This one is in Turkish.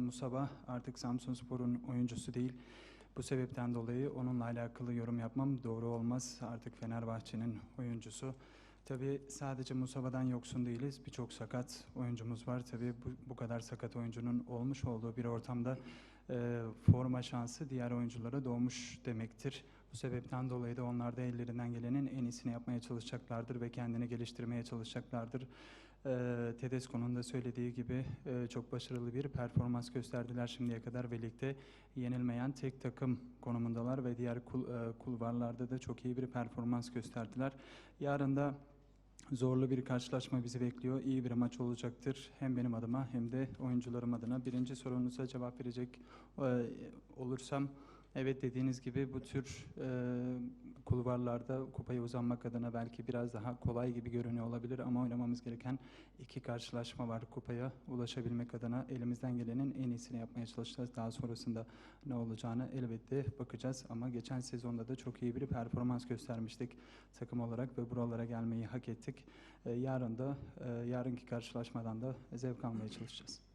Musaba artık Samsunspor'un oyuncusu değil. Bu sebepten dolayı onunla alakalı yorum yapmam doğru olmaz. Artık Fenerbahçe'nin oyuncusu. Tabii sadece Musaba'dan yoksun değiliz. Birçok sakat oyuncumuz var. Tabii bu, bu kadar sakat oyuncunun olmuş olduğu bir ortamda e, forma şansı diğer oyunculara doğmuş demektir. Bu sebepten dolayı da onlar da ellerinden gelenin en iyisini yapmaya çalışacaklardır ve kendini geliştirmeye çalışacaklardır. E, Tedesco'nun da söylediği gibi e, çok başarılı bir performans gösterdiler şimdiye kadar ve ligde yenilmeyen tek takım konumundalar ve diğer kul, e, kulvarlarda da çok iyi bir performans gösterdiler. Yarın da Zorlu bir karşılaşma bizi bekliyor. İyi bir maç olacaktır. Hem benim adıma hem de oyuncularım adına. Birinci sorunuza cevap verecek e, olursam, evet dediğiniz gibi bu tür e, kulvarlarda kupaya uzanmak adına belki biraz daha kolay gibi görünüyor olabilir ama oynamamız gereken iki karşılaşma var kupaya ulaşabilmek adına. Elimizden gelenin en iyisini yapmaya çalışacağız. Daha sonrasında ne olacağını elbette bakacağız ama geçen sezonda da çok iyi bir performans göstermiştik takım olarak ve buralara gelmeyi hak ettik. E, yarın da e, yarınki karşılaşmadan da zevk almaya çalışacağız.